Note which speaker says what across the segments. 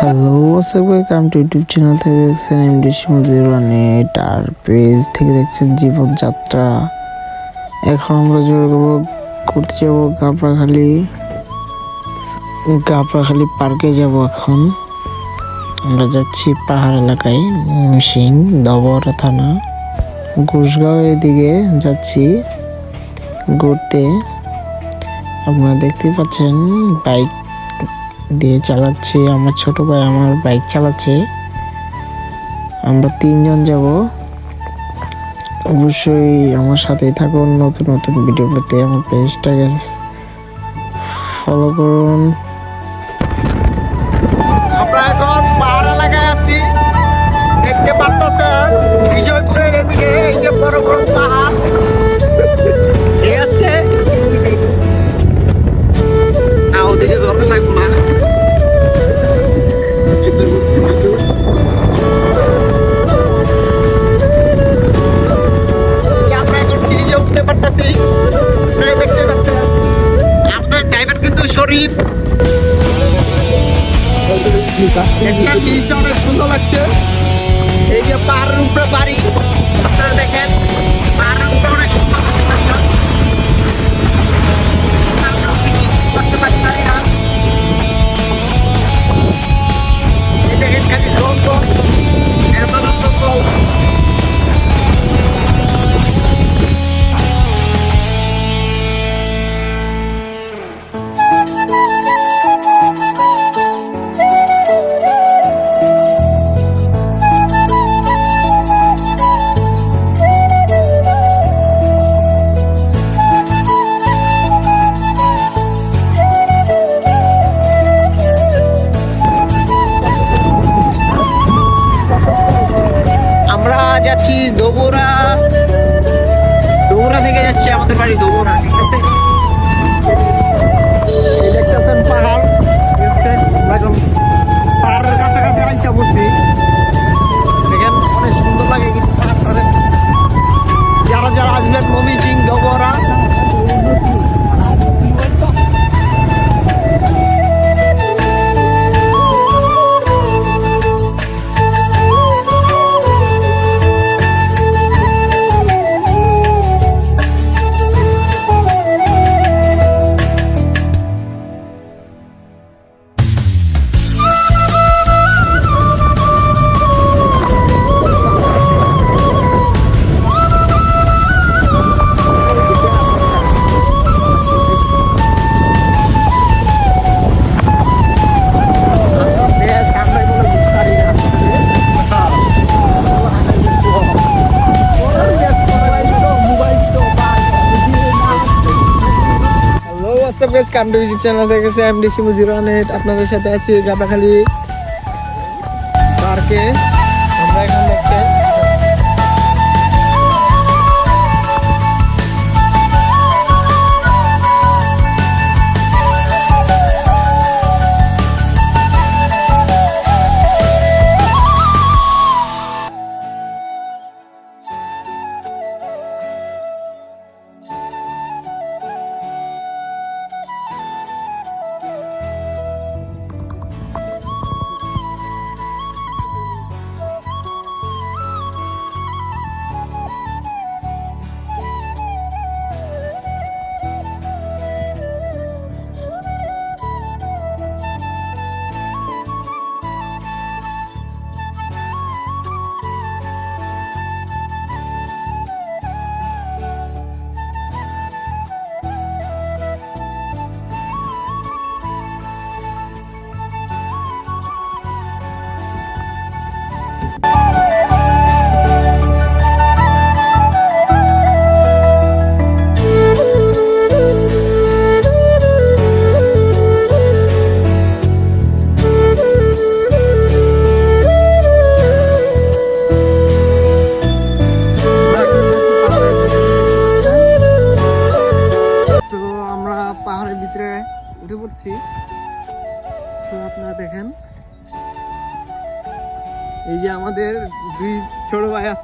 Speaker 1: Hello WhatsApp welcome to YouTube channel থেকে দেখছেন MD সমুদ্রের নেট আর পেজ থেকে দেখছেন জীবনযাত্রা এখন আমরা জোর করব, ঘুরতে যাব গাবড়াখালি গাবড়াখালি পার্কে যাব এখন। আমরা যাচ্ছি পাহাড় এলাকায় সিং দবরা থানা। ঘুষগাঁও এদিকে যাচ্ছি ঘুরতে। আপনারা দেখতেই পাচ্ছেন, বাইক দিয়ে চালাচ্ছি, আমার ছোট ভাই আমার বাইক চালাচ্ছে। আমরা তিনজন যাব। অবশ্যই আমার সাথেই থাকুন, নতুন নতুন ভিডিও পেতে আমার পেজটাকে ফলো করুন।
Speaker 2: বিজয়পুরের এদিকে এই যে বড় বড় পাহাড়। আমরা উঠতে পারতেছি দেখতে পাচ্ছেন আমাদের ড্রাইভার কিন্তু জিনিসটা অনেক সুন্দর লাগছে এই যে পাহাড়ের উপরে বাড়ি আপনারা দেখেন যাচ্ছি আমাদের বাড়ি দোবরা কান্ডু ইউটিউব চ্যানেল থেকে আমি ডিসি আপনাদের সাথে আছি গাবাখালি পার্কে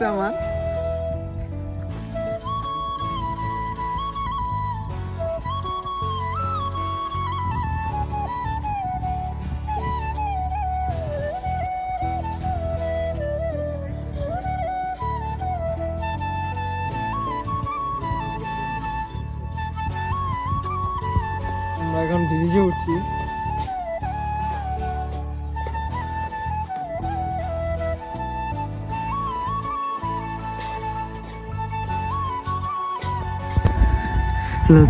Speaker 2: লাগছে আমার। এখন ব্রিজে উঠছি।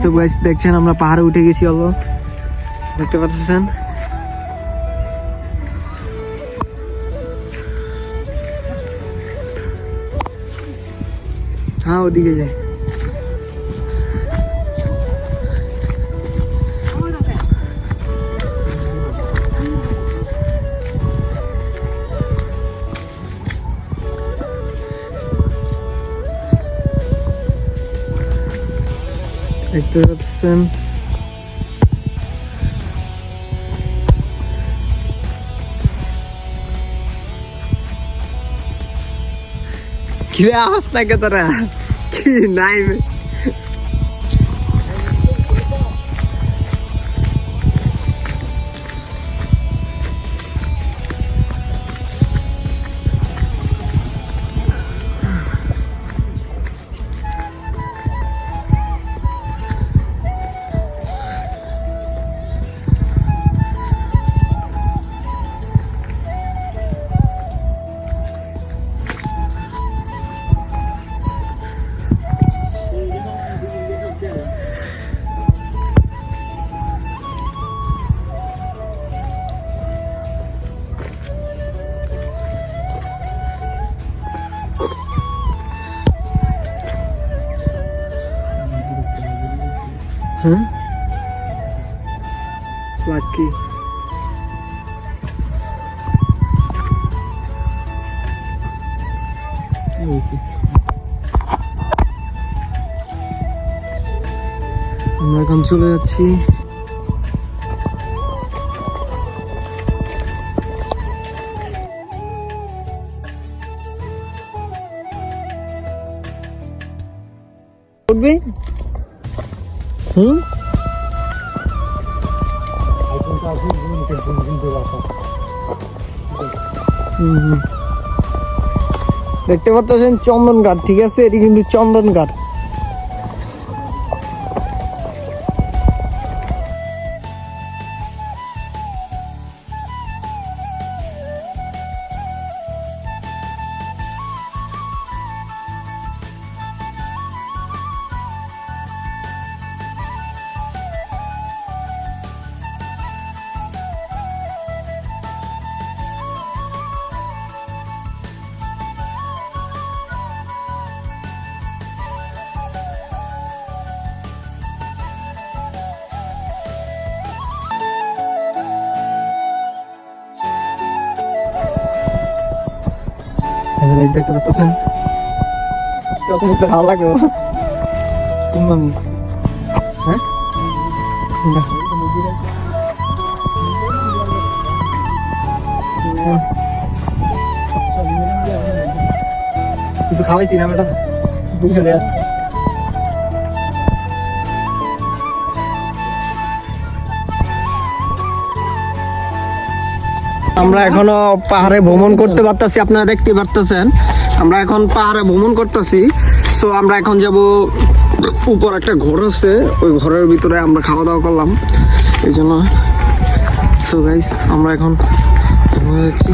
Speaker 2: সব গাইস দেখছেন আমরা পাহাড়ে উঠে গেছি অল্প। দেখতে পাচ্ছেন? হ্যাঁ ওদিকে যাই দেখতে পাচ্ছেন কি আওয়াজ থাকে তোরা? কি নাই হ্যাঁ? লাকি। আমরা এখন চলে যাচ্ছি। হুম। দেখতে পাচ্ছেন চন্দন ঘাট ঠিক আছে? এটি কিন্তু চন্দন ঘাট এই দেখতে পাচ্ছেন? কত মতো ভালো লাগে কুম্বাম হ্যাঁ। কিছু খাওয়াইছি না বেটা বুঝে দেয়া আমরা এখনও পাহাড়ে ভ্রমণ করতে পারতাছি, আপনারা দেখতে পারতেছেন। আমরা এখন পাহাড়ে ভ্রমণ করতেছি। সো আমরা এখন যাব উপর একটা ঘর আছে, ওই ঘরের ভিতরে আমরা খাওয়া দাওয়া করলাম। এই জন্য সো গাইস আমরা এখন যাচ্ছি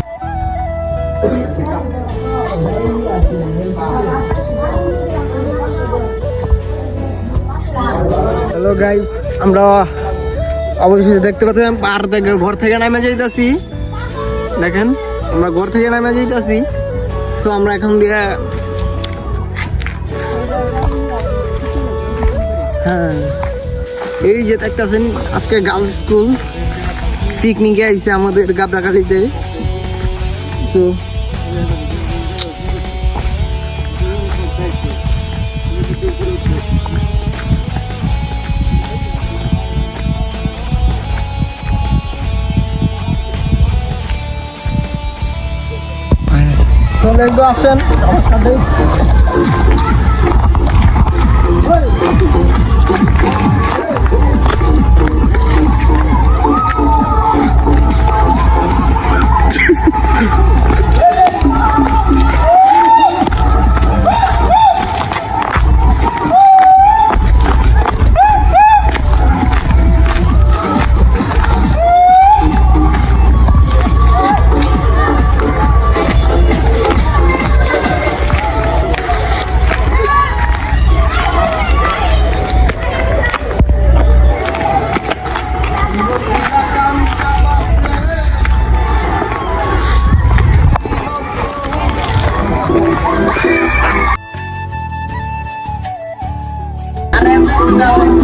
Speaker 2: হ্যালো গাইস আমরা অবশ্যই দেখতে পাচ্ছেন পাহাড় থেকে, ঘর থেকে নামে যাইতাছি। দেখেন, আমরা ঘর থেকে নামে যাইতাছি। সো আমরা এখন দিয়ে হ্যাঁ। এই যে দেখতেছেন, আজকে গার্লস স্কুল পিকনিকে আইছে আমাদের গাবড়াকাঠিতে সো চলে একটু আসেন।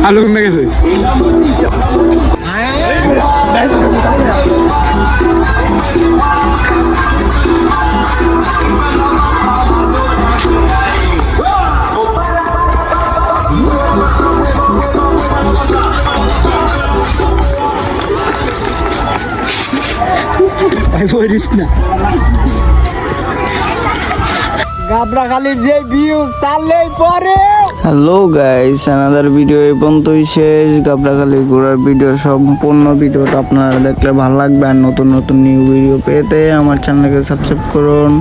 Speaker 2: আলু কমে গেছে? না।
Speaker 3: গাবড়াখালির যে ভিউ চাললেই পরে।
Speaker 4: হ্যালো গাইস আনাদার ভিডিও এই পর্যন্তই শেষ। গাবড়াখালি ঘোরার ভিডিও সম্পূর্ণ ভিডিওটা আপনারা দেখলে ভালো লাগবে। আর নতুন নতুন নিউ ভিডিও পেতে আমার চ্যানেলকে সাবস্ক্রাইব করুন।